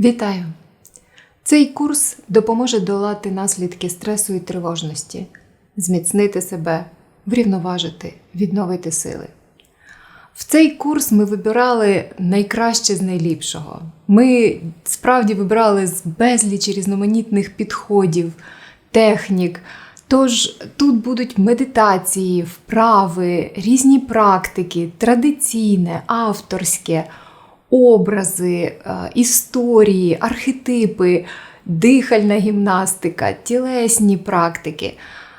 Вітаю! Цей курс допоможе долати наслідки стресу і тривожності, зміцнити себе, врівноважити, відновити сили. В цей курс ми вибирали найкраще з найліпшого. Ми справді вибрали з безлічі різноманітних підходів, технік. Тож тут будуть медитації, вправи, різні практики, традиційне, авторське, образи, е, історії, архетипи, дихальна гімнастика, тілесні практики.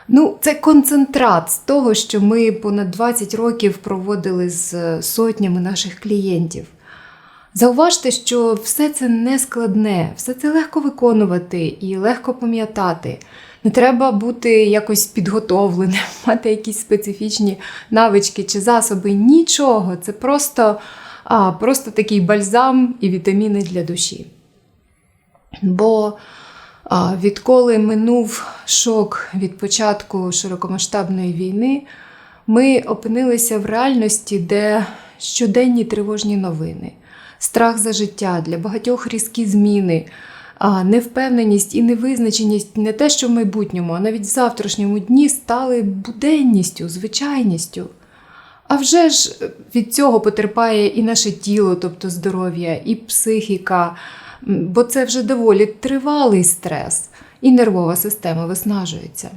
Ну, це концентрат з того, що ми понад 20 років проводили з сотнями наших клієнтів. Зауважте, що все це не складне, все це легко виконувати і легко пам'ятати. Не треба бути якось підготовленим, мати якісь специфічні навички чи засоби. Нічого. Це просто, а, просто такий бальзам і вітаміни для душі. Бо відколи минув шок від початку широкомасштабної війни, ми опинилися в реальності, де щоденні тривожні новини, страх за життя, для багатьох різкі зміни, а, невпевненість і невизначеність не те, що в майбутньому, а навіть в завтрашньому дні стали буденністю, звичайністю. А вже ж від цього потерпає і наше тіло, тобто здоров'я, і психіка, бо це вже доволі тривалий стрес, і нервова система виснажується.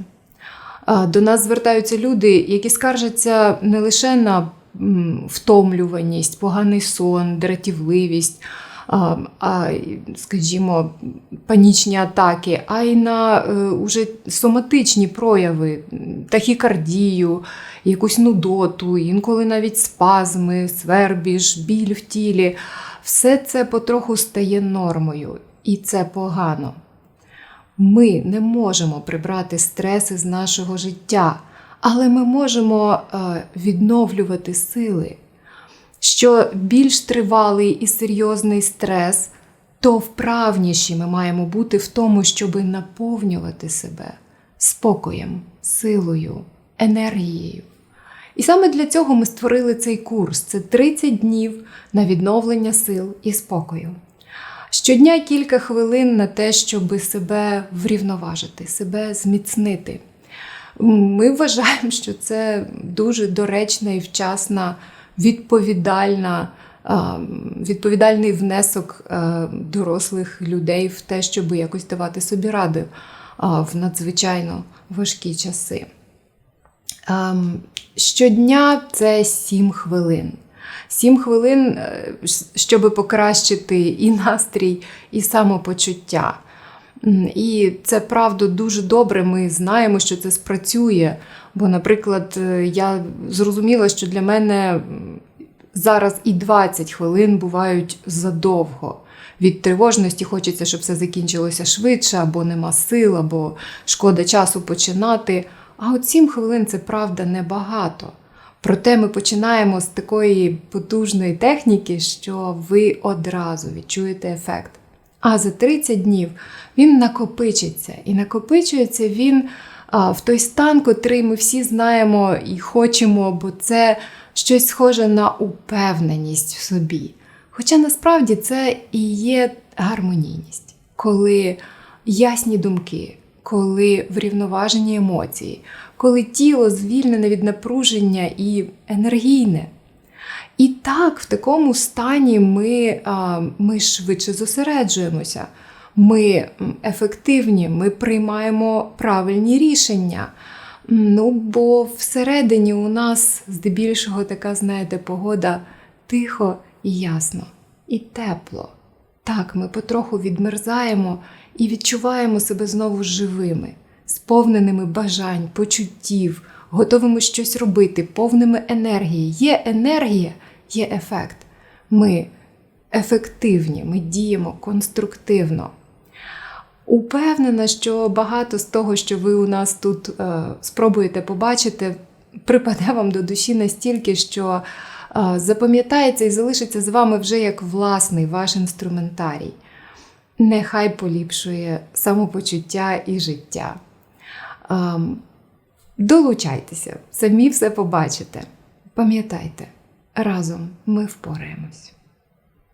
До нас звертаються люди, які скаржаться не лише на втомлюваність, поганий сон, дратівливість, скажімо, панічні атаки, а й на е, уже соматичні прояви, тахікардію, якусь нудоту, інколи навіть спазми, свербіж, біль в тілі. Все це потроху стає нормою, і це погано. Ми не можемо прибрати стреси з нашого життя, але ми можемо е, відновлювати сили. Що більш тривалий і серйозний стрес, то вправніші ми маємо бути в тому, щоб наповнювати себе спокоєм, силою, енергією. І саме для цього ми створили цей курс. Це 30 днів на відновлення сил і спокою. Щодня кілька хвилин на те, щоб себе врівноважити, себе зміцнити. Ми вважаємо, що це дуже доречна і вчасна, відповідальна, відповідальний внесок дорослих людей в те, щоб якось давати собі ради в надзвичайно важкі часи. Ем, Щодня це 7 хвилин. 7 хвилин, е, щоб покращити і настрій, і самопочуття. І це правда дуже добре. Ми знаємо, що це спрацює. Бо, наприклад, е, я зрозуміла, що для мене зараз і 20 хвилин бувають задовго. Від тривожності хочеться, щоб все закінчилося швидше, або нема сил, або шкода часу починати. А от 7 хвилин це правда небагато. Проте ми починаємо з такої потужної техніки, що ви одразу відчуєте ефект. А за 30 днів він накопичиться. І накопичується він а, в той стан, котрий ми всі знаємо і хочемо, бо це щось схоже на упевненість в собі. Хоча насправді це і є гармонійність, коли ясні думки, коли врівноважені емоції, коли тіло звільнене від напруження і енергійне. І так, в такому стані ми, ми швидше зосереджуємося, ми ефективні, ми приймаємо правильні рішення. Ну, бо всередині у нас здебільшого така, знаєте, погода тихо і ясно, і тепло. Так, ми потроху відмерзаємо і відчуваємо себе знову живими, сповненими бажань, почуттів, готовими щось робити, повними енергії. Є енергія, є ефект. Ми ефективні, ми діємо конструктивно. Упевнена, що багато з того, що ви у нас тут е, спробуєте побачити, припаде вам до душі настільки, що е, запам'ятається і залишиться з вами вже як власний ваш інструментарій. Нехай поліпшує самопочуття і життя. Ем, долучайтеся, самі все побачите. Пам'ятайте, разом ми впораємось.